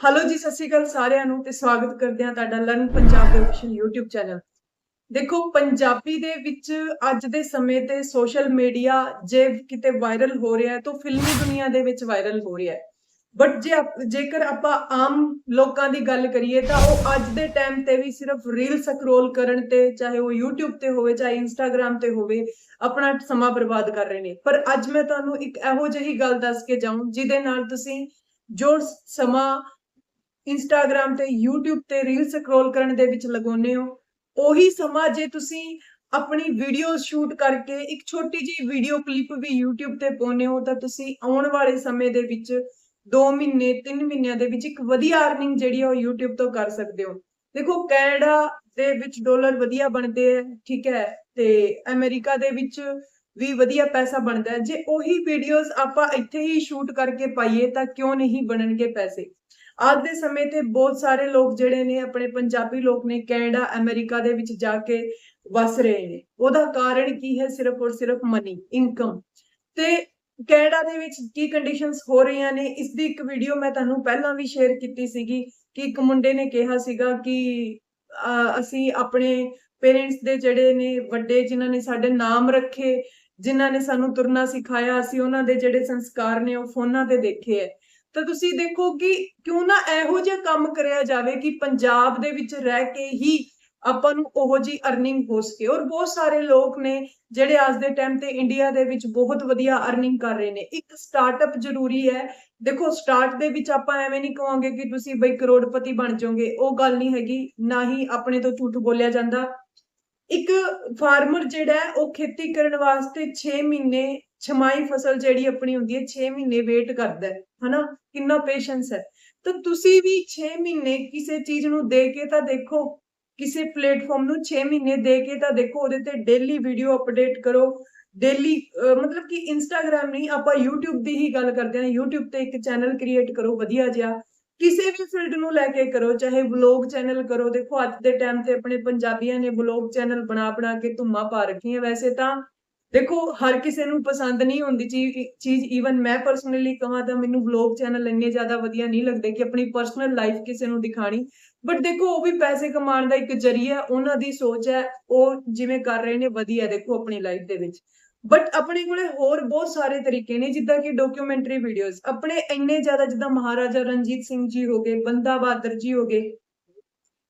Hello ਜੀ, ਸਤਿ ਸ਼੍ਰੀ ਅਕਾਲ ਸਾਰਿਆਂ ਨੂੰ ਤੇ ਸਵਾਗਤ ਕਰਦੇ ਹਾਂ ਤੁਹਾਡਾ ਲਰਨ ਪੰਜਾਬ ਦੇ ਅਫੀਸ਼ੀਅਲ YouTube ਚੈਨਲ ਦੇਖੋ, ਪੰਜਾਬੀ ਦੇ ਵਿੱਚ ਅੱਜ ਦੇ ਸਮੇਂ ਤੇ ਸੋਸ਼ਲ ਮੀਡੀਆ ਜੇ ਕਿਤੇ ਵਾਇਰਲ ਹੋ ਰਿਹਾ ਹੈ ਤਾਂ ਫਿਲਮੀ ਦੁਨੀਆ ਦੇ ਵਿੱਚ ਵਾਇਰਲ ਹੋ ਰਿਹਾ ਹੈ। ਬਟ ਜੇ ਜੇਕਰ ਆਪਾਂ ਆਮ ਲੋਕਾਂ ਦੀ ਗੱਲ ਕਰੀਏ ਤਾਂ ਉਹ ਅੱਜ ਦੇ ਟਾਈਮ ਤੇ ਵੀ ਸਿਰਫ ਰੀਲ ਸਕਰੋਲ ਕਰਨ ਤੇ, ਚਾਹੇ ਉਹ YouTube ਤੇ ਹੋਵੇ ਚਾਹੇ Instagram ਤੇ ਹੋਵੇ, ਆਪਣਾ ਸਮਾਂ ਬਰਬਾਦ ਕਰ ਰਹੇ ਨੇ। ਪਰ ਅੱਜ ਮੈਂ ਤੁਹਾਨੂੰ ਇੱਕ ਇਹੋ ਜਿਹੀ ਗੱਲ ਦੱਸ ਕੇ ਜਾਊਂ, ਜਿਹਦੇ ਨਾਲ ਤੁਸੀਂ ਜੋ ਸਮਾਂ ਇੰਸਟਾਗ੍ਰam ਤੇ YouTube ਤੇ ਰੀਲ ਸਕਰੋਲ ਕਰਨ ਦੇ ਵਿੱਚ ਲਗਾਉਂਦੇ ਹੋ। ਉਹੀ ਸਮਾਂ ਜੇ ਤੁਸੀਂ ਆਪਣੀ ਵੀਡੀਓ ਸ਼ੂਟ ਕਰਕੇ ਇੱਕ ਛੋਟੀ ਜਿਹੀ ਵੀਡੀਓ ਕਲਿੱਪ ਵੀ YouTube ਤੇ ਪਾਉਂਦੇ ਹੋ, ਤਾਂ ਤੁਸੀਂ ਆਉਣ ਵਾਲੇ ਸਮੇਂ ਦੇ ਵਿੱਚ 2 ਮਹੀਨੇ 3 ਮਹੀਨਿਆਂ ਦੇ ਵਿੱਚ ਇੱਕ ਵਧੀਆ ਅਰਨਿੰਗ ਜਿਹੜੀ ਆ ਉਹ YouTube ਤੋਂ ਕਰ ਸਕਦੇ ਹੋ। ਦੇਖੋ, ਕੈਨੇਡਾ ਦੇ ਵਿੱਚ ਡਾਲਰ ਵਧੀਆ ਬਣਦੇ ਹੈ ਠੀਕ ਹੈ, ਤੇ ਅਮਰੀਕਾ ਦੇ ਵਿੱਚ ਵੀ ਵਧੀਆ ਪੈਸਾ ਬਣਦਾ ਜੇ ਉਹੀ ਵੀਡੀਓਜ਼ ਆਪਾਂ ਇੱਥੇ ਹੀ ਸ਼ੂਟ ਕਰਕੇ ਪਾਈਏ, ਤਾਂ ਕਿਉਂ ਨਹੀਂ ਬਣਨਗੇ ਪੈਸੇ? ਅੱਜ ਦੇ ਸਮੇਂ ਤੇ ਬਹੁਤ ਸਾਰੇ ਲੋਕ ਜਿਹੜੇ ਨੇ ਆਪਣੇ ਪੰਜਾਬੀ ਲੋਕ ਨੇ ਕੈਨੇਡਾ ਅਮਰੀਕਾ ਦੇ ਵਿੱਚ ਜਾ ਕੇ ਵਸ ਰਹੇ ਨੇ। ਉਹਦਾ ਕਾਰਨ ਕੀ ਹੈ? ਸਿਰਫ ਔਰ ਸਿਰਫ ਮਨੀ ਇਨਕਮ ਤੇ ਕੈਨੇਡਾ ਦੇ ਵਿੱਚ ਕੀ ਕੰਡੀਸ਼ਨਸ ਹੋ ਰਹੀਆਂ ਨੇ? ਇਸ ਦੀ ਇੱਕ ਵੀਡੀਓ ਮੈਂ ਤੁਹਾਨੂੰ ਪਹਿਲਾਂ ਵੀ ਸ਼ੇਅਰ ਕੀਤੀ ਸੀਗੀ ਕਿ ਇੱਕ ਮੁੰਡੇ ਨੇ ਕਿਹਾ ਸੀਗਾ ਕਿ ਅਹ, ਅਸੀਂ ਆਪਣੇ ਪੇਰੈਂਟਸ ਦੇ ਜਿਹੜੇ ਨੇ ਵੱਡੇ ਜਿਨ੍ਹਾਂ ਨੇ ਸਾਡੇ ਨਾਮ ਰੱਖੇ ਜਿਨ੍ਹਾਂ ਨੇ ਸਾਨੂੰ ਤੁਰਨਾ ਸਿਖਾਇਆ ਅਸੀਂ ਉਹਨਾਂ ਦੇ ਜਿਹੜੇ ਸੰਸਕਾਰ ਨੇ ਉਹ ਫੋਨਾਂ ਤੇ ਦੇਖੇ ਹੈ। ਤਾਂ ਤੁਸੀਂ ਦੇਖੋ ਕਿ ਕਿਉਂ ਨਾ ਇਹੋ ਜਿਹਾ ਕੰਮ ਕਰਿਆ ਜਾਵੇ ਕਿ ਪੰਜਾਬ ਦੇ ਵਿੱਚ ਰਹਿ ਕੇ ਹੀ ਆਪਾਂ ਨੂੰ ਉਹੋ ਜੀ ਅਰਨਿੰਗ ਹੋ ਸਕੇ। ਔਰ ਬਹੁਤ ਸਾਰੇ ਲੋਕ ਨੇ ਜਿਹੜੇ ਅੱਜ ਦੇ ਟਾਈਮ ਤੇ ਇੰਡੀਆ ਦੇ ਵਿੱਚ ਬਹੁਤ ਵਧੀਆ ਅਰਨਿੰਗ ਕਰ ਰਹੇ ਨੇ। ਇੱਕ ਸਟਾਰਟਅਪ ਜ਼ਰੂਰੀ ਹੈ। ਦੇਖੋ ਸਟਾਰਟ ਦੇ ਵਿੱਚ ਆਪਾਂ ਐਵੇਂ ਨਹੀਂ ਕਹਾਂਗੇ ਕਿ ਤੁਸੀਂ ਬਈ ਕਰੋੜਪਤੀ ਬਣ ਜਾਓਗੇ। ਉਹ ਗੱਲ ਨਹੀਂ ਹੈਗੀ। ਨਾ ਹੀ ਆਪਣੇ ਤੋਂ ਝੂਠ ਬੋਲਿਆ ਜਾਂਦਾ। ਇੱਕ ਫਾਰਮਰ ਜਿਹੜਾ ਉਹ ਖੇਤੀ ਕਰਨ ਵਾਸਤੇ 6 ਮਹੀਨੇ ਛਮਾਈ ਫਸਲ ਜਿਹੜੀ ਆਪਣੀ ਹੁੰਦੀ ਹੈ 6 ਮਹੀਨੇ ਵੇਟ ਕਰਦਾ ਹੈ, ਹਨਾ? ਕਿੰਨਾ ਪੇਸ਼ੈਂਸ ਹੈ। ਤਾਂ ਤੁਸੀਂ ਵੀ 6 ਮਹੀਨੇ ਕਿਸੇ ਚੀਜ਼ ਨੂੰ ਦੇ ਕੇ ਤਾਂ ਦੇਖੋ, ਕਿਸੇ ਪਲੇਟਫਾਰਮ ਨੂੰ 6 ਮਹੀਨੇ ਦੇ ਕੇ ਤਾਂ ਦੇਖੋ, ਉਹਦੇ ਤੇ ਡੇਲੀ ਵੀਡੀਓ ਅਪਡੇਟ ਕਰੋ। ਡੇਲੀ ਮਤਲਬ ਕਿ ਇੰਸਟਾਗ੍ਰam ਨਹੀਂ, ਆਪਾਂ YouTube ਦੀ ਹੀ ਗੱਲ ਕਰਦੇ ਹਾਂ। YouTube ਤੇ ਇੱਕ ਚੈਨਲ ਕ੍ਰੀਏਟ ਕਰੋ, ਵਧੀਆ ਜਿਹਾ। ਕਿਸੇ ਵੀ ਫੀਲਡ ਨੂੰ ਲੈ ਕੇ ਕਰੋ, ਚਾਹੇ ਵਲੌਗ ਚੈਨਲ ਕਰੋ। ਦੇਖੋ, ਅੱਜ ਦੇ ਟਾਈਮ ਤੇ ਆਪਣੇ ਪੰਜਾਬੀਆਂ ਨੇ ਵਲੌਗ ਚੈਨਲ ਬਣਾ ਬਣਾ ਕੇ ਧੁੰਮਾ ਪਾ ਰੱਖੀਆਂ। ਵੈਸੇ ਤਾਂ ਦੇਖੋ, ਹਰ ਕਿਸੇ ਨੂੰ ਪਸੰਦ ਨਹੀਂ ਹੁੰਦੀ ਚੀਜ਼ ਚੀਜ਼ ਈਵਨ ਮੈਂ ਪਰਸਨਲੀ ਕਹਾਂ ਤਾਂ ਮੈਨੂੰ ਵਲੌਗ ਚੈਨਲ ਇੰਨੇ ਜ਼ਿਆਦਾ ਵਧੀਆ ਨਹੀਂ ਲੱਗਦੇ ਕਿ ਆਪਣੀ ਪਰਸਨਲ ਲਾਈਫ ਕਿਸੇ ਨੂੰ ਦਿਖਾਣੀ। ਬਟ ਦੇਖੋ, ਉਹ ਵੀ ਪੈਸੇ ਕਮਾਉਣ ਦਾ ਇੱਕ ਜ਼ਰੀਆ, ਉਹਨਾਂ ਦੀ ਸੋਚ ਹੈ, ਉਹ ਜਿਵੇਂ ਕਰ ਰਹੇ ਨੇ, ਵਧੀਆ ਦੇਖੋ ਆਪਣੀ ਲਾਈਫ ਦੇ ਵਿੱਚ। ਬਟ ਆਪਣੇ ਕੋਲੇ ਹੋਰ ਬਹੁਤ ਸਾਰੇ ਤਰੀਕੇ ਨੇ, ਜਿੱਦਾਂ ਕਿ ਡਾਕੂਮੈਂਟਰੀ ਵੀਡੀਓਜ਼ ਆਪਣੇ ਇੰਨੇ ਜ਼ਿਆਦਾ, ਜਿੱਦਾਂ ਮਹਾਰਾਜਾ ਰਣਜੀਤ ਸਿੰਘ ਜੀ ਹੋ ਗਏ, ਬੰਦਾ ਬਹਾਦਰ ਜੀ ਹੋ ਗਏ।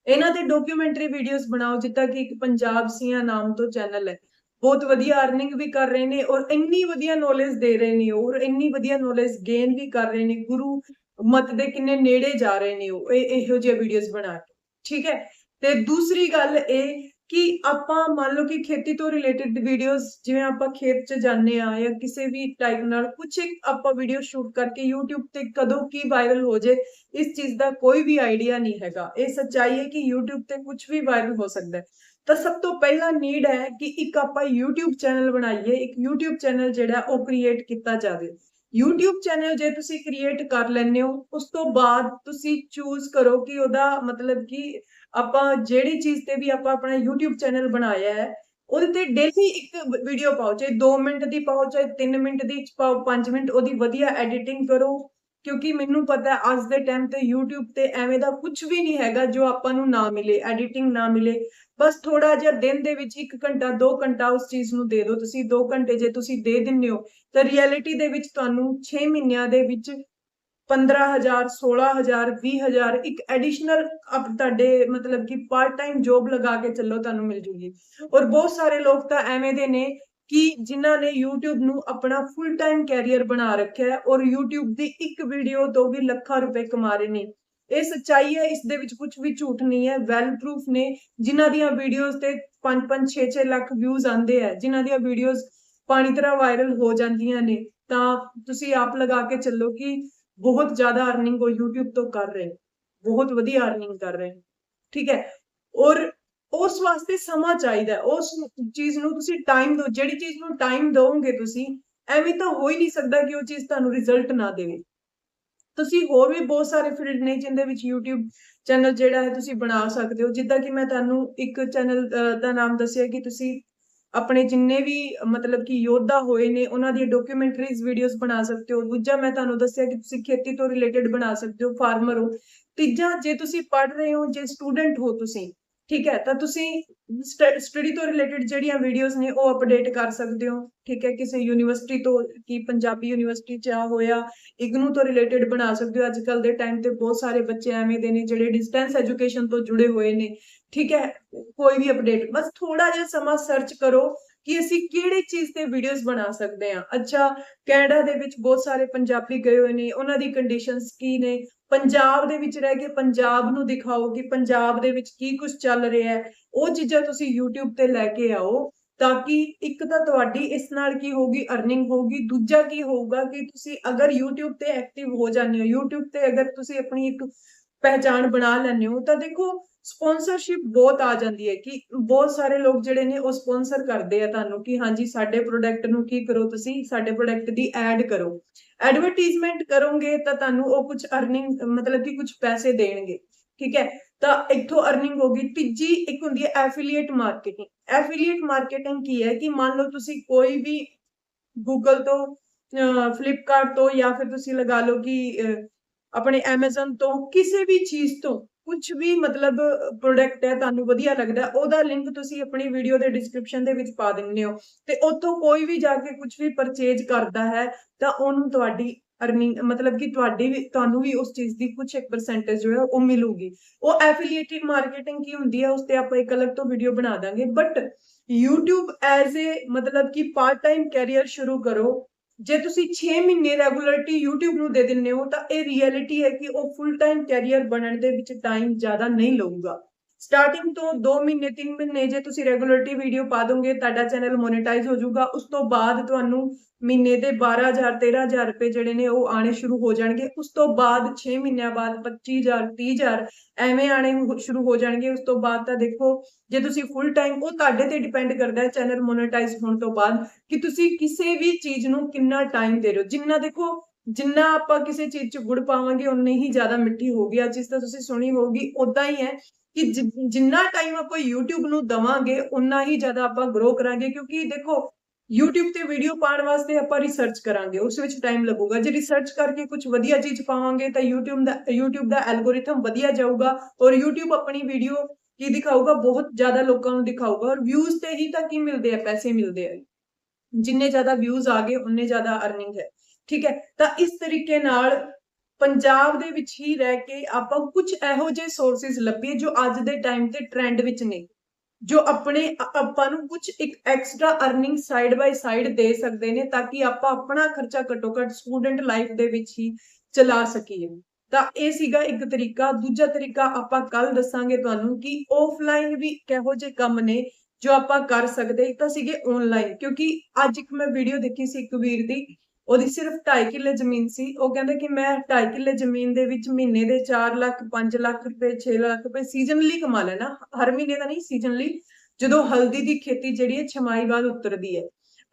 ਇਹਨਾਂ ਦੇ ਡਾਕੂਮੈਂਟਰੀ ਵੀਡੀਓਜ਼ ਬਣਾਓ, ਜਿੱਦਾਂ ਕਿ ਇੱਕ ਪੰਜਾਬ ਸੀਆਂ ਨਾਮ ਤੋਂ ਚੈਨਲ ਹੈ। ਬਹੁਤ ਵਧੀਆ ਅਰਨਿੰਗ ਵੀ ਕਰ ਰਹੇ ਨੇ ਔਰ ਇੰਨੀ ਵਧੀਆ ਨੌਲੇਜ ਦੇ ਰਹੇ ਨੇ ਔਰ ਇੰਨੀ ਵਧੀਆ ਨੌਲੇਜ ਗੇਨ ਵੀ ਕਰ ਰਹੇ ਨੇ, ਗੁਰੂ ਮਤ ਦੇ ਕਿੰਨੇ ਨੇੜੇ ਜਾ ਰਹੇ ਨੇ ਉਹ, ਇਹ ਇਹੋ ਜਿਹੇ ਵੀਡੀਓਜ਼ ਬਣਾ ਕੇ, ਠੀਕ ਹੈ? ਤੇ ਦੂਸਰੀ ਗੱਲ ਇਹ ਕਿ ਆਪਾਂ ਮੰਨ ਲਓ ਕਿ ਖੇਤੀ ਤੋਂ ਰਿਲੇਟਡ ਵੀਡੀਓਜ਼ ਜਿਵੇਂ ਆਪਾਂ ਖੇਤ 'ਚ ਜਾਂਦੇ ਆ ਜਾਂ ਕਿਸੇ ਵੀ ਟਾਈਪ ਨਾਲ ਕੁਝ ਇੱਕ ਆਪਾਂ ਵੀਡੀਓ ਸ਼ੂਟ ਕਰਕੇ YouTube ਤੇ ਕਦੋਂ ਕੀ ਵਾਇਰਲ ਹੋ ਜੇ, ਇਸ ਚੀਜ਼ ਦਾ ਕੋਈ ਵੀ ਆਈਡੀਆ ਨਹੀਂ ਹੈਗਾ। ਇਹ ਸੱਚਾਈ ਹੈ ਕਿ YouTube ਤੇ ਕੁਝ ਵੀ ਵਾਇਰਲ ਹੋ ਸਕਦਾ ਹੈ। ਤਾਂ ਸਭ ਤੋਂ ਪਹਿਲਾਂ ਨੀਡ ਹੈ ਕਿ ਇੱਕ ਆਪਾਂ YouTube ਚੈਨਲ ਬਣਾਈਏ, ਇੱਕ YouTube ਚੈਨਲ ਜਿਹੜਾ ਉਹ ਕ੍ਰੀਏਟ ਕੀਤਾ ਜਾਵੇ। YouTube ਚੈਨਲ ਜੇ ਤੁਸੀਂ ਕ੍ਰੀਏਟ ਕਰ ਲੈਂਦੇ ਹੋ, ਉਸ ਤੋਂ ਬਾਅਦ ਤੁਸੀਂ ਚੂਜ਼ ਕਰੋ ਕਿ ਉਹਦਾ ਮਤਲਬ ਕਿ ਆਪਾਂ ਜਿਹੜੀ ਚੀਜ਼ ਤੇ ਵੀ ਆਪਾਂ ਆਪਣਾ YouTube ਚੈਨਲ ਬਣਾਇਆ ਹੈ, ਉਹਦੇ ਤੇ ਡੇਲੀ ਇੱਕ ਵੀਡੀਓ ਪਾਓ, ਚਾਹੇ 2 ਮਿੰਟ ਦੀ ਪਾਓ, ਚਾਹੇ 3 ਮਿੰਟ ਦੀ ਪਾਓ 5 ਮਿੰਟ, ਉਹਦੀ ਵਧੀਆ ਐਡੀਟਿੰਗ ਕਰੋ, ਕਿਉਂਕਿ ਮੈਨੂੰ ਪਤਾ ਅੱਜ ਦੇ ਟਾਈਮ ਤੇ YouTube ਤੇ ਐਵੇਂ ਦਾ ਕੁਝ ਵੀ ਨਹੀਂ ਹੈਗਾ ਜੋ ਆਪਾਂ ਨੂੰ ਨਾ ਮਿਲੇ ਐਡੀਟਿੰਗ ਨਾ ਮਿਲੇ। ਬਸ ਥੋੜਾ ਜਿਹਾ ਦਿਨ ਦੇ ਵਿੱਚ 1 ਘੰਟਾ 2 ਘੰਟਾ ਉਸ ਚੀਜ਼ ਨੂੰ ਦੇ ਦਿਓ। ਤੁਸੀਂ 2 ਘੰਟੇ ਜੇ ਤੁਸੀਂ ਦੇ ਦਿੰਦੇ ਹੋ, ਤਾਂ ਰਿਐਲਿਟੀ ਦੇ ਵਿੱਚ ਤੁਹਾਨੂੰ 6 ਮਹੀਨਿਆਂ ਦੇ ਵਿੱਚ 15000 16000 20000 ਇੱਕ ਐਡੀਸ਼ਨਲ ਅਪ ਤੁਹਾਡੇ ਮਤਲਬ ਕਿ ਪਾਰਟ ਟਾਈਮ ਜੌਬ ਲਗਾ ਕੇ ਚੱਲੋ, ਤੁਹਾਨੂੰ ਮਿਲ ਜੂਗੀ। ਔਰ ਬਹੁਤ ਸਾਰੇ ਲੋਕ ਤਾਂ ਐਵੇਂ ਦੇ ਨੇ ਕਿ ਜਿਨ੍ਹਾਂ ਨੇ YouTube ਨੂੰ ਆਪਣਾ ਫੁੱਲ ਟਾਈਮ ਕੈਰੀਅਰ ਬਣਾ ਰੱਖਿਆ ਹੈ ਔਰ YouTube ਦੀ ਇੱਕ ਵੀਡੀਓ ਤੋਂ ਵੀ ਲੱਖਾਂ ਰੁਪਏ ਕਮਾ ਰਹੇ ਨੇ। ਇਹ ਸੱਚਾਈ ਹੈ, ਇਸ ਦੇ ਵਿੱਚ ਕੁਝ ਵੀ ਝੂਠ ਨਹੀਂ ਹੈ ਵੈਲ ਪ੍ਰੂਫ ਨੇ, ਜਿਨ੍ਹਾਂ ਦੀਆਂ ਵੀਡੀਓਜ਼ ਤੇ 5-5 6-6 ਲੱਖ ਵਿਊਜ਼ ਆਉਂਦੇ ਆ ਜਿਨ੍ਹਾਂ ਦੀਆਂ ਵੀਡੀਓਜ਼ ਪਾਣੀ ਤਰ੍ਹਾਂ ਵਾਇਰਲ ਹੋ ਜਾਂਦੀਆਂ ਨੇ, ਤਾਂ ਤੁਸੀਂ ਆਪ ਲਗਾ ਕੇ ਚੱਲੋ ਕਿ ਬਹੁਤ ਜ਼ਿਆਦਾ ਅਰਨਿੰਗ ਉਹ YouTube ਤੋਂ ਕਰ ਰਹੇ ਬਹੁਤ ਵਧੀਆ ਅਰਨਿੰਗ ਕਰ ਰਹੇ ਠੀਕ ਹੈ, ਔਰ ਉਸ ਵਾਸਤੇ ਸਮਾਂ ਚਾਹੀਦਾ ਉਸ ਚੀਜ਼ ਨੂੰ ਤੁਸੀਂ ਟਾਈਮ ਦਿਓ, ਜਿਹੜੀ ਚੀਜ਼ ਨੂੰ ਟਾਈਮ ਦਿਓਗੇ ਤੁਸੀਂ, ਐਵੇਂ ਤਾਂ ਹੋ ਹੀ ਨਹੀਂ ਸਕਦਾ ਕਿ ਉਹ ਚੀਜ਼ ਤੁਹਾਨੂੰ ਰਿਜ਼ਲਟ ਨਾ ਦੇਵੇ। ਤੁਸੀਂ ਹੋਰ ਵੀ ਬਹੁਤ ਸਾਰੇ ਫੀਲਡ ਨੇ ਜਿੰਦੇ ਵਿੱਚ YouTube ਚੈਨਲ ਜਿਹੜਾ ਹੈ ਤੁਸੀਂ ਬਣਾ ਸਕਦੇ ਹੋ, ਜਿੱਦਾਂ ਕਿ ਮੈਂ ਤੁਹਾਨੂੰ ਇੱਕ ਚੈਨਲ ਦਾ ਨਾਮ ਦੱਸਿਆ ਕਿ ਤੁਸੀਂ ਆਪਣੇ ਜਿੰਨੇ ਵੀ, ਮਤਲਬ ਕਿ ਯੋਧਾ ਹੋਏ ਨੇ, ਉਹਨਾਂ ਦੀਆਂ ਡਾਕੂਮੈਂਟਰੀਜ਼ ਵੀਡੀਓਜ਼ ਬਣਾ ਸਕਦੇ ਹੋ। ਦੂਜਾ ਮੈਂ ਤੁਹਾਨੂੰ ਦੱਸਿਆ ਕਿ ਤੁਸੀਂ ਖੇਤੀ ਤੋਂ ਰਿਲੇਟਡ ਬਣਾ ਸਕਦੇ ਹੋ ਫਾਰਮਰ ਹੋ। ਤੀਜਾ, ਜੇ ਤੁਸੀਂ ਪੜ੍ਹ ਰਹੇ ਹੋ, ਜੇ ਸਟੂਡੈਂਟ ਹੋ ਤੁਸੀਂ ਠੀਕ ਹੈ, ਤਾਂ ਤੁਸੀਂ ਸਟੱਡੀ ਤੋਂ ਰਿਲੇਟਡ ਜਿਹੜੀਆਂ ਵੀਡੀਓਜ਼ ਨੇ ਉਹ ਅਪਡੇਟ ਕਰ ਸਕਦੇ ਹੋ, ਠੀਕ ਹੈ, ਕਿਸੇ ਯੂਨੀਵਰਸਿਟੀ ਤੋਂ ਕੀ ਪੰਜਾਬੀ ਯੂਨੀਵਰਸਿਟੀ ਚ ਆ ਹੋਇਆ, ਇਗਨੂ ਤੋਂ ਰਿਲੇਟਡ ਬਣਾ ਸਕਦੇ ਹੋ, ਅੱਜ ਕੱਲ ਦੇ ਟਾਈਮ ਤੇ ਬਹੁਤ ਸਾਰੇ ਬੱਚੇ ਐਵੇਂ ਦੇ ਨੇ ਜਿਹੜੇ ਡਿਸਟੈਂਸ ਐਜੂਕੇਸ਼ਨ ਤੋਂ ਜੁੜੇ ਹੋਏ ਨੇ, ਠੀਕ ਹੈ, ਕੋਈ ਵੀ ਅਪਡੇਟ ਬਸ ਥੋੜਾ ਜਿਹਾ ਸਮਾਂ ਸਰਚ ਕਰੋ ਕਿ ਅਸੀਂ ਕਿਹੜੀ ਚੀਜ਼ ਤੇ ਵੀਡੀਓਜ਼ ਬਣਾ ਸਕਦੇ ਹਾਂ। ਅੱਛਾ, ਕੈਨੇਡਾ ਦੇ ਵਿੱਚ ਬਹੁਤ ਸਾਰੇ ਪੰਜਾਬੀ ਗਏ ਹੋਏ ਨੇ, ਉਹਨਾਂ ਦੀ ਕੰਡੀਸ਼ਨਸ ਕੀ ਨੇ ਪੰਜਾਬ ਦੇ ਵਿੱਚ ਰਹਿ ਕੇ ਪੰਜਾਬ ਨੂੰ ਦਿਖਾਓ ਕਿ ਪੰਜਾਬ ਦੇ ਵਿੱਚ ਕੀ ਕੁਝ ਚੱਲ ਰਿਹਾ ਹੈ। ਉਹ ਚੀਜ਼ਾਂ ਤੁਸੀਂ YouTube ਤੇ ਲੈ ਕੇ ਆਓ ਤਾਂ ਕਿ ਇੱਕ ਤਾਂ ਤੁਹਾਡੀ ਇਸ ਨਾਲ ਕੀ ਹੋਊਗੀ ਅਰਨਿੰਗ ਹੋਊਗੀ, ਦੂਜਾ ਕੀ ਹੋਊਗਾ ਕਿ ਤੁਸੀਂ ਅਗਰ YouTube ਤੇ ਐਕਟਿਵ ਹੋ ਜਾਂਦੇ ਹੋ, YouTube ਤੇ ਅਗਰ ਤੁਸੀਂ ਆਪਣੀ ਇੱਕ ਪਹਿਚਾਣ ਬਣਾ ਲੈਂਦੇ ਹੋ ਤਾਂ ਦੇਖੋ ਸਪਾਂਸਰਸ਼ਿਪ ਬਹੁਤ ਆ ਜਾਂਦੀ ਹੈ ਕਿ ਬਹੁਤ ਸਾਰੇ ਲੋਕ ਜਿਹੜੇ ਨੇ ਉਹ ਸਪਾਂਸਰ ਕਰਦੇ ਆ ਤੁਹਾਨੂੰ ਕਿ ਹਾਂਜੀ ਸਾਡੇ ਪ੍ਰੋਡਕਟ ਨੂੰ ਕੀ ਕਰੋ ਤੁਸੀਂ, ਸਾਡੇ ਪ੍ਰੋਡਕਟ ਦੀ ਐਡ ਕਰੋ। ਐਡਵਰਟਾਈਜ਼ਮੈਂਟ ਕਰੋਗੇ ਤਾਂ ਤੁਹਾਨੂੰ ਉਹ ਕੁਝ ਅਰਨਿੰਗ ਮਤਲਬ ਕਿ ਕੁਝ ਪੈਸੇ ਦੇਣਗੇ, ਠੀਕ ਹੈ? ਤਾਂ ਇੱਥੋਂ ਅਰਨਿੰਗ ਹੋਗੀ ਤੀਜੀ ਇੱਕ ਹੁੰਦੀ ਹੈ ਐਫੀਲੀਏਟ ਮਾਰਕੀਟਿੰਗ ਐਫੀਲੀਏਟ ਮਾਰਕੀਟਿੰਗ ਕੀ ਹੈ ਕਿ ਮੰਨ ਲਓ ਤੁਸੀਂ ਕੋਈ ਵੀ ਗੂਗਲ ਤੋਂ ਫਲਿੱਪਕਾਰਟ ਤੋਂ ਜਾਂ ਫਿਰ ਤੁਸੀਂ ਲਗਾ ਲਓ ਕਿ ਆਪਣੇ Amazon ਤੋਂ ਕਿਸੇ ਵੀ ਚੀਜ਼ ਤੋਂ ਕੁਝ ਵੀ ਮਤਲਬ ਪ੍ਰੋਡਕਟ ਹੈ, ਤੁਹਾਨੂੰ ਵਧੀਆ ਲੱਗਦਾ ਉਹਦਾ ਲਿੰਕ ਤੁਸੀਂ ਆਪਣੀ ਵੀਡੀਓ ਦੇ ਡਿਸਕ੍ਰਿਪਸ਼ਨ ਦੇ ਵਿੱਚ ਪਾ ਦਿੰਦੇ ਹੋ। ਤੇ ਉੱਥੋਂ ਕੋਈ ਵੀ ਜਾ ਕੇ ਕੁਝ ਵੀ ਪਰਚੇਜ ਕਰਦਾ ਹੈ, ਤਾਂ ਉਹਨੂੰ ਤੁਹਾਡੀ ਅਰਨਿੰਗ ਮਤਲਬ ਕਿ ਤੁਹਾਡੀ ਵੀ, ਤੁਹਾਨੂੰ ਵੀ ਉਸ ਚੀਜ਼ ਦੀ ਕੁਝ ਇੱਕ ਪਰਸੈਂਟੇਜ ਜੋ ਹੈ, ਉਹ ਮਿਲੂਗੀ। ਉਹ ਐਫੀਲੀਏਟਿਡ ਮਾਰਕੀਟਿੰਗ ਕੀ ਹੁੰਦੀ ਹੈ, ਉਸ ਤੇ ਆਪਾਂ ਇੱਕ ਅਲੱਗ ਤੋਂ ਵੀਡੀਓ ਬਣਾ ਦਾਂਗੇ ਬਟ YouTube ਐਜ਼ ਅ ਮਤਲਬ ਕਿ ਪਾਰਟ ਟਾਈਮ ਕੈਰੀਅਰ ਸ਼ੁਰੂ ਕਰੋ। ਜੇ ਤੁਸੀਂ 6 ਮਹੀਨੇ ਰੈਗੂਲਰਟੀ YouTube ਨੂੰ ਦੇ ਦਿੰਦੇ ਹੋ ਤਾਂ ਇਹ ਰਿਐਲਿਟੀ ਹੈ ਕਿ ਉਹ ਫੁੱਲ ਟਾਈਮ ਕੈਰੀਅਰ ਬਣਨ ਦੇ ਵਿੱਚ ਟਾਈਮ ਜ਼ਿਆਦਾ ਨਹੀਂ ਲਊਗਾ। ਸਟਾਰਟਿੰਗ ਤੋਂ 2 ਮਹੀਨੇ 3 ਮਹੀਨੇ ਜੇ ਤੁਸੀਂ ਰੈਗੂਲਰਟੀ ਵੀਡੀਓ ਪਾ ਦੋਗੇ, ਤੁਹਾਡਾ ਚੈਨਲ ਮੋਨੇਟਾਈਜ਼ ਹੋ ਜਾਊਗਾ। ਉਸ ਤੋਂ ਬਾਅਦ ਤੁਹਾਨੂੰ ਮਹੀਨੇ ਦੇ 12000 13000 ਰੁਪਏ ਜਿਹੜੇ ਨੇ ਉਹ ਆਣੇ ਸ਼ੁਰੂ ਹੋ ਜਾਣਗੇ। ਉਸ ਤੋਂ ਬਾਅਦ 6 ਮਹੀਨਿਆਂ ਬਾਅਦ 25000 30000 ਐਵੇਂ ਆਣੇ ਹੋ- ਸ਼ੁਰੂ ਹੋ ਜਾਣਗੇ। ਉਸ ਤੋਂ ਬਾਅਦ ਤਾਂ ਦੇਖੋ, ਜੇ ਤੁਸੀਂ ਫੁੱਲ ਟਾਈਮ ਉਹ ਤੁਹਾਡੇ ਤੇ ਡਿਪੈਂਡ ਕਰਦਾ ਹੈ ਚੈਨਲ ਮੋਨੇਟਾਈਜ਼ ਹੋਣ ਤੋਂ ਬਾਅਦ ਕਿ ਤੁਸੀਂ ਕਿਸੇ ਵੀ ਚੀਜ਼ ਨੂੰ ਕਿੰਨਾ ਟਾਈਮ ਦੇ ਰਹੇ ਹੋ। ਜਿੰਨਾ ਦੇਖੋ, ਜਿੰਨਾ ਆਪਾਂ ਕਿਸੇ ਚੀਜ਼ 'ਚ ਗੁੜ ਪਾਵਾਂਗੇ ਉਨੀ ਹੀ ਜ਼ਿਆਦਾ ਮਿੱਠੀ ਹੋਊਗੀ ਆ ਚੀਜ਼ ਤਾਂ ਤੁਸੀਂ ਸੁਣੀ ਹੋਊਗੀ ਉਦਾਂ ਹੀ ਹੈ। ਕਿ ਜਿ- ਜਿੰਨਾ ਟਾਈਮ ਆਪਾਂ YouTube ਨੂੰ ਦਵਾਂਗੇ ਉਨਾ ਹੀ ਜ਼ਿਆਦਾ ਆਪਾਂ ਗਰੋ ਕਰਾਂਗੇ, ਕਿਉਂਕਿ ਦੇਖੋ, YouTube ਤੇ ਵੀਡੀਓ ਪਾਉਣ ਵਾਸਤੇ ਆਪਾਂ ਰਿਸਰਚ ਕਰਾਂਗੇ, ਉਸ ਵਿੱਚ ਟਾਈਮ ਲੱਗੂਗਾ। ਜੇ ਰਿਸਰਚ ਕਰਕੇ ਕੁਝ ਵਧੀਆ ਚੀਜ਼ ਪਾਵਾਂਗੇ, ਤਾਂ YouTube ਦਾ YouTube ਦਾ ਐਲਗੋਰਿਥਮ ਵਧੀਆ ਜਾਊਗਾ ਔਰ YouTube ਆਪਣੀ ਵੀਡੀਓ ਕੀ ਦਿਖਾਊਗਾ? ਬਹੁਤ ਜ਼ਿਆਦਾ ਲੋਕਾਂ ਨੂੰ ਦਿਖਾਊਗਾ ਔਰ ਵਿਊਜ਼ ਤੇ ਹੀ ਤਾਂ ਕੀ ਮਿਲਦੇ ਆ? ਪੈਸੇ ਮਿਲਦੇ ਆ। ਜਿੰਨੇ ਜ਼ਿਆਦਾ ਵਿਊਜ਼ ਆ ਗਏ ਉਨੇ ਜ਼ਿਆਦਾ ਅਰਨਿੰਗ ਹੈ। ਠੀਕ ਹੈ? ਤਾਂ ਇਸ ਤਰੀਕੇ ਨਾਲ ਪੰਜਾਬ ਦੇ ਵਿੱਚ ਹੀ ਰਹਿ ਕੇ ਆਪਾਂ ਕੁਝ ਇਹੋ ਜਿਹੇ ਸੋਰਸਿਸ ਲੱਭੀਏ ਜੋ ਅੱਜ ਦੇ ਟਾਈਮ ਤੇ ਟ੍ਰੈਂਡ ਵਿੱਚ ਨੇ, ਜੋ ਆਪਣੇ ਆਪਾਂ ਨੂੰ ਕੁਝ ਇੱਕ extra earning side by side ਦੇ ਸਕਦੇ ਨੇ ਤਾਂ ਕਿ ਆਪਾਂ ਆਪਣਾ ਖਰਚਾ ਘੱਟੋ ਘੱਟ ਸਟੂਡੈਂਟ ਲਾਈਫ ਦੇ ਵਿੱਚ ਹੀ ਚਲਾ ਸਕੀਏ। ਤਾਂ ਇਹ ਸੀਗਾ ਇੱਕ ਤਰੀਕਾ। ਦੂਜਾ ਤਰੀਕਾ ਆਪਾਂ ਕੱਲ ਦੱਸਾਂਗੇ ਤੁਹਾਨੂੰ ਕਿ ਆਫਲਾਈਨ ਵੀ ਕਿਹੋ ਜਿਹੇ ਕੰਮ ਨੇ ਜੋ ਆਪਾਂ ਕਰ ਸਕਦੇ ਇੱਕ ਤਾਂ ਸੀਗੇ ਆਨਲਾਈਨ ਕਿਉਂਕਿ ਅੱਜ ਇੱਕ ਮੈਂ ਵੀਡੀਓ ਦੇਖੀ ਸੀ ਇੱਕ ਵੀਰ ਦੀ ਉਹਦੀ ਸਿਰਫ 2.5 ਕਿੱਲੇ ਜ਼ਮੀਨ ਸੀ। ਉਹ ਕਹਿੰਦਾ ਕਿ ਮੈਂ 2.5 ਕਿੱਲੇ ਜ਼ਮੀਨ ਦੇ ਵਿੱਚ ਮਹੀਨੇ ਦੇ 4 ਲੱਖ 5 ਲੱਖ ਰੁਪਏ 6 ਲੱਖ ਰੁਪਏ ਸੀਜ਼ਨਲੀ ਕਮਾ ਲੈਣਾ। ਹਰ ਮਹੀਨੇ ਦਾ ਨਹੀਂ ਸੀਜ਼ਨਲੀ ਜਦੋਂ ਹਲਦੀ ਦੀ ਖੇਤੀ ਜਿਹੜੀ ਹੈ, ਛਮਾਈ ਬਾਅਦ ਉਤਰਦੀ ਹੈ।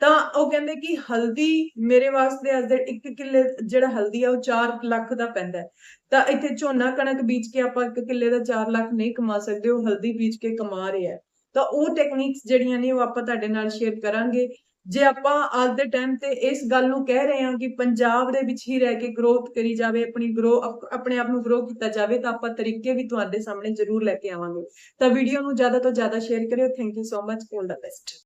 ਤਾਂ ਉਹ ਕਹਿੰਦੇ ਕਿ ਹਲਦੀ ਮੇਰੇ ਵਾਸਤੇ ਅੱਜ ਦੇ 1 ਕਿੱਲੇ ਜਿਹੜਾ ਹਲਦੀ ਆ, ਉਹ 4 ਲੱਖ ਦਾ ਪੈਂਦਾ ਤਾਂ ਇੱਥੇ ਝੋਨਾ ਕਣਕ ਬੀਜ ਕੇ ਆਪਾਂ 1 ਕਿੱਲੇ ਦਾ 4 ਲੱਖ ਨਹੀਂ ਕਮਾ ਸਕਦੇ, ਉਹ ਹਲਦੀ ਬੀਜ ਕੇ ਕਮਾ ਰਿਹਾ ਹੈ। ਤਾਂ ਉਹ ਟੈਕਨੀਕਸ ਜਿਹੜੀਆਂ ਨੇ, ਉਹ ਆਪਾਂ ਤੁਹਾਡੇ ਨਾਲ ਸ਼ੇਅਰ ਕਰਾਂਗੇ। ਜੇ ਆਪਾਂ ਅੱਜ ਦੇ ਟਾਈਮ ਤੇ ਇਸ ਗੱਲ ਨੂੰ ਕਹਿ ਰਹੇ ਹਾਂ ਕਿ ਪੰਜਾਬ ਦੇ ਵਿੱਚ ਹੀ ਰਹਿ ਕੇ ਗਰੋਥ ਕਰੀ ਜਾਵੇ, ਆਪਣੀ ਗਰੋ ਆਪਣੇ ਆਪ ਨੂੰ ਗਰੋ ਕੀਤਾ ਜਾਵੇ, ਤਾਂ ਆਪਾਂ ਤਰੀਕੇ ਵੀ ਤੁਹਾਡੇ ਸਾਹਮਣੇ ਜ਼ਰੂਰ ਲੈ ਕੇ ਆਵਾਂਗੇ। ਤਾਂ ਵੀਡੀਓ ਨੂੰ ਜ਼ਿਆਦਾ ਤੋਂ ਜ਼ਿਆਦਾ ਸ਼ੇਅਰ ਕਰਿਓ। Thank you so much all the best